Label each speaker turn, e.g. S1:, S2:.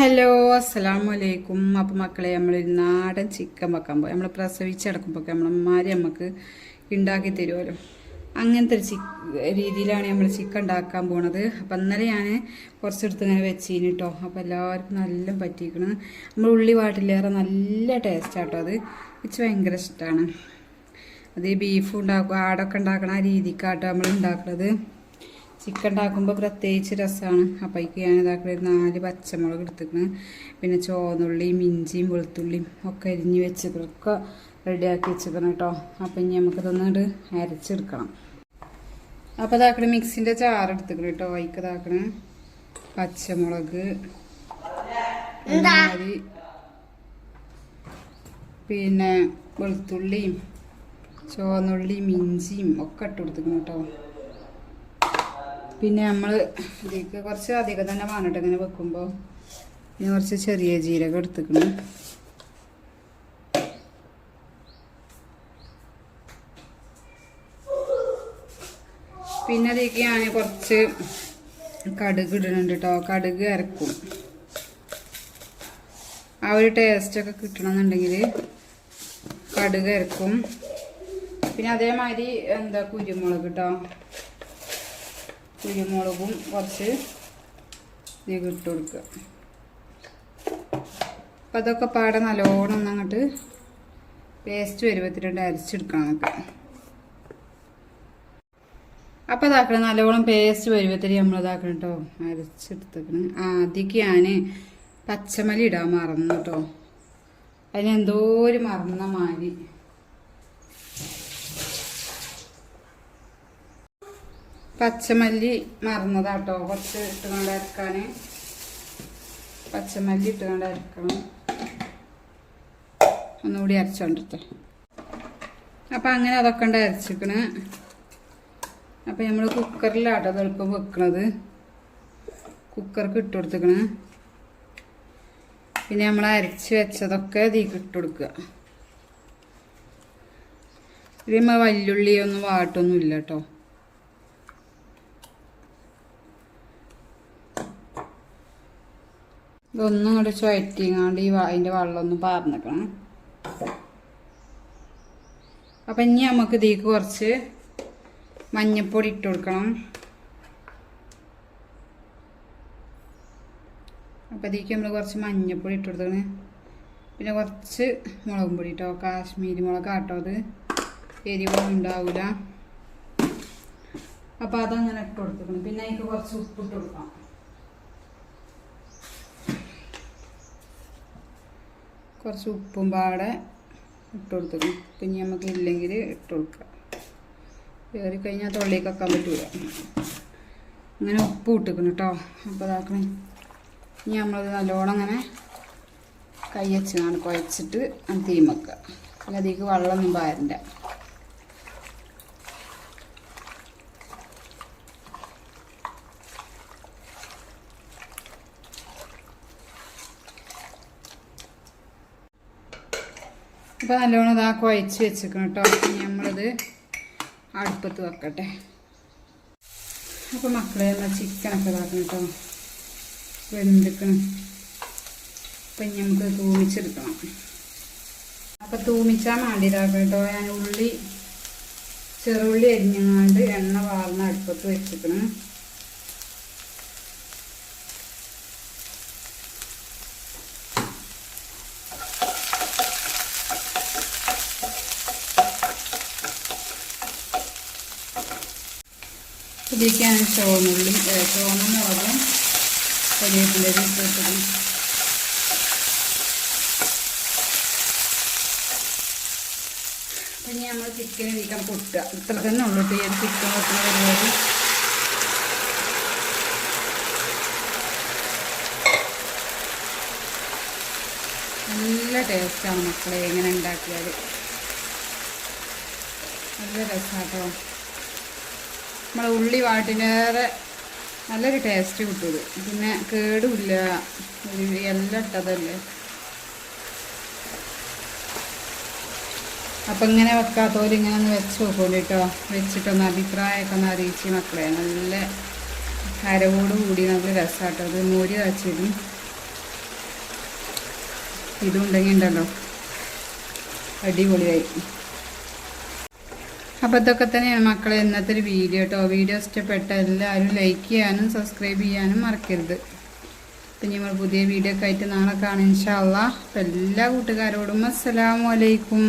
S1: Hello അസ്സലാമു അലൈക്കും അപ്പം മക്കളെ നമ്മൾ നാടൻ ചിക്കൻ വെക്കാൻ പോയി നമ്മൾ പ്രസവിച്ചടക്കുമ്പോഴൊക്കെ നമ്മളമ്മാര് നമുക്ക് ഉണ്ടാക്കി തരുമല്ലോ അങ്ങനത്തെ ഒരു ചിക്ക രീതിയിലാണ് നമ്മൾ ചിക്കൻ ഉണ്ടാക്കാൻ പോണത്. അപ്പം ഇന്നലെ ഞാൻ കുറച്ചെടുത്ത് ഇങ്ങനെ വെച്ചിന് കേട്ടോ അപ്പോൾ എല്ലാവർക്കും നല്ല പറ്റിയിരിക്കണം നമ്മൾ ഉള്ളി വാട്ടിലേറെ നല്ല ടേസ്റ്റാട്ടോ അത്. വെച്ച് ഭയങ്കര ഇഷ്ടമാണ് അത് ബീഫ് ഉണ്ടാക്കുക ആടൊക്കെ ഉണ്ടാക്കണ ആ രീതിക്കാട്ടോ നമ്മൾ ഉണ്ടാക്കുന്നത് ചിക്കൻ ഉണ്ടാക്കുമ്പോൾ പ്രത്യേകിച്ച് രസമാണ് അപ്പോഴേക്ക് ഞാൻ ഇതാക്കുന്നത് നാല് പച്ചമുളക് എടുത്തിക്കണം. പിന്നെ ചോന്നുള്ളിയും ഇഞ്ചിയും വെളുത്തുള്ളിയും ഒക്കെ അരിഞ്ഞ് വെച്ചതൊക്കെ റെഡിയാക്കി വെച്ചിരിക്കണം കേട്ടോ അപ്പം ഇനി നമുക്ക് തന്നിട്ട് അരച്ചെടുക്കണം. അപ്പോൾ ഇതാക്കണ മിക്സിന്റെ ചാറ് എടുത്തിക്കണം കേട്ടോ അതിക്ക് ഇതാക്കണ പച്ചമുളക് പിന്നെ വെളുത്തുള്ളിയും ചുവന്നുള്ളിയും ഇഞ്ചിയും ഒക്കെ ഇട്ട് കൊടുത്തിക്കണം കേട്ടോ പിന്നെ നമ്മൾ ഇതിലേക്ക് കുറച്ച് അധികം തന്നെ വാങ്ങട്ടെ ഇങ്ങനെ വെക്കുമ്പോൾ പിന്നെ കുറച്ച് ചെറിയ ജീരകം എടുത്തിക്കണം. പിന്നെ അതിലേക്ക് ഞാൻ കുറച്ച് കടുക് ഇടുന്നുണ്ട് കേട്ടോ കടുക് അരക്കും. ആ ഒരു ടേസ്റ്റൊക്കെ കിട്ടണമെന്നുണ്ടെങ്കിൽ കടുക് അരക്കും. പിന്നെ അതേമാതിരി എന്താ കുരുമുളക് കേട്ടോ കുരുമുളകും കുറച്ച് ഇതിൽ ഇട്ട് കൊടുക്കുക അപ്പം അതൊക്കെ പാടെ നല്ലോണം ഒന്ന് അങ്ങോട്ട് പേസ്റ്റ് വരുമ്പത്തിരണ്ട് അരച്ചെടുക്കണം നമുക്ക്. അപ്പം ഇതാക്കണം നല്ലോണം പേസ്റ്റ് വരുമ്പത്തിരി നമ്മൾ ഇതാക്കണം കേട്ടോ അരച്ചെടുത്തേക്കണം. ആദ്യം ഞാൻ പച്ചമല്ലി ഇടാൻ മറന്നു കേട്ടോ അതിനെന്തോ ഒരു മറന്ന മാതിരി. പച്ചമല്ലി മറന്നതാട്ടോ. കുറച്ച് ഇട്ടുകൊണ്ട് അരക്കാൻ പച്ചമല്ലി ഇട്ടുകൊണ്ട് അരക്കണം. ഒന്നുകൂടി അരച്ചോണ്ടിട്ട്. അപ്പം അങ്ങനെ അതൊക്കെ ഉണ്ട് അരച്ചിക്കണ് അപ്പം നമ്മൾ കുക്കറിലാട്ടോ തെളുപ്പം വെക്കണത്. കുക്കർക്ക് ഇട്ട് കൊടുത്തിക്കണ് പിന്നെ നമ്മൾ അരച്ച് വെച്ചതൊക്കെ ഇതിലേക്ക് ഇട്ട് കൊടുക്കുക. ഇതിമ്മ വല്യുള്ളി ഒന്നും വാട്ടൊന്നും ഇല്ല കേട്ടോ ഇതൊന്നും ഇങ്ങോട്ട് ചുഴറ്റിങ്ങാണ്ട് ഈ അതിന്റെ വെള്ളമൊന്നും പാർന്നിക്കണം. അപ്പം ഇനി നമുക്ക് ഇതിലേക്ക് കുറച്ച് മഞ്ഞപ്പൊടി ഇട്ട് കൊടുക്കണം. അപ്പം ഇതിലേക്ക് നമ്മൾ കുറച്ച് മഞ്ഞപ്പൊടി ഇട്ട് കൊടുക്കണം പിന്നെ കുറച്ച് മുളകും പൊടി കേട്ടോ കാശ്മീരി മുളക് കേട്ടോ അത്. എരിവൊന്നും ഉണ്ടാവില്ല അപ്പം അതങ്ങനെ ഇട്ട് കൊടുത്തേക്കണം പിന്നെ അതിലേക്ക് കുറച്ച് ഉപ്പിട്ട് കൊടുക്കാം. കുറച്ച് ഉപ്പും പാടെ ഇട്ട് കൊടുത്തിടും. പിന്നെ നമുക്ക് ഇല്ലെങ്കിൽ ഇട്ട് കൊടുക്കാം. കയറി കഴിഞ്ഞാൽ തൊള്ളിലേക്ക് വെക്കാൻ പറ്റൂല. അങ്ങനെ ഉപ്പ് ഇട്ടിക്കണം കേട്ടോ. അപ്പോൾ അതാക്കണേ ഇനി നമ്മളത് നല്ലോണം അങ്ങനെ കൈ വെച്ചാണ് കുഴച്ചിട്ട് തീ വെക്കുക. പിന്നെ അതിലേക്ക് വെള്ളമൊന്നും പാരണ്ട അപ്പോൾ നല്ലോണം ഇതാ കുഴച്ച് വെച്ചിരിക്കണം കേട്ടോ നമ്മളിത് അടുപ്പത്ത് വെക്കട്ടെ. അപ്പോൾ മക്കളെ എന്നാൽ ചിക്കനൊക്കെ ഇതാക്കണം കേട്ടോ വെന്തിക്കണം. അപ്പം നമുക്ക് തൂമിച്ചെടുക്കണം. അപ്പം തൂമിച്ചാൽ വേണ്ടി ഇതാക്കണം കേട്ടോ ഞാൻ ഉള്ളി ചെറുള്ളി അരിഞ്ഞങ്ങാണ്ട് എണ്ണ വാർന്ന അടുപ്പത്ത് വെച്ചിക്കണം. ഇതിലേക്കാണ് ചുവന്നുള്ളി ചുവന്ന മുളകും കരിവേപ്പിന്റെ ഇട്ടത് പിന്നെ നമ്മൾ ചിക്കൻ ഇരിക്കാൻ പൊട്ടുക. ഇത്ര തന്നെ ഉള്ളൂ ഈ ചിക്കൻ വെക്കുന്ന പരിപാടി. നല്ല ടേസ്റ്റാണ് മക്കളെ എങ്ങനെ ഉണ്ടാക്കിയാൽ നല്ല രസമാട്ടോ നമ്മളെ ഉള്ളി വാട്ടിനേറെ നല്ലൊരു ടേസ്റ്റ് കിട്ടും പിന്നെ കേടുമില്ല. എല്ലാം ഇട്ടതല്ലേ? അപ്പം ഇങ്ങനെ വെക്കാത്തവർ ഇങ്ങനെ ഒന്ന് വെച്ച് നോക്കൂല കേട്ടോ വെച്ചിട്ടൊന്ന് അഭിപ്രായമൊക്കെ ഒന്ന് അറിയിച്ച് മക്കളെ. നല്ല അരവോട് കൂടി നല്ല രസമാട്ടോ അത് മോര് കാച്ചിടും. ഇതുണ്ടെങ്കിൽ ഉണ്ടല്ലോ. അടിപൊളിയായി. അപ്പോൾ ഇതൊക്കെ തന്നെയാണ് മക്കളെ ഇന്നത്തെ ഒരു വീഡിയോ കേട്ടോ വീഡിയോ ഇഷ്ടപ്പെട്ട എല്ലാവരും ലൈക്ക് ചെയ്യാനും സബ്സ്ക്രൈബ് ചെയ്യാനും മറക്കരുത്. പിന്നെ നമ്മൾ പുതിയ വീഡിയോ ഒക്കെ ആയിട്ട് നാളെ കാണാം ഇൻഷാ അപ്പം എല്ലാ കൂട്ടുകാരോടും അസ്സലാമു അലൈക്കും.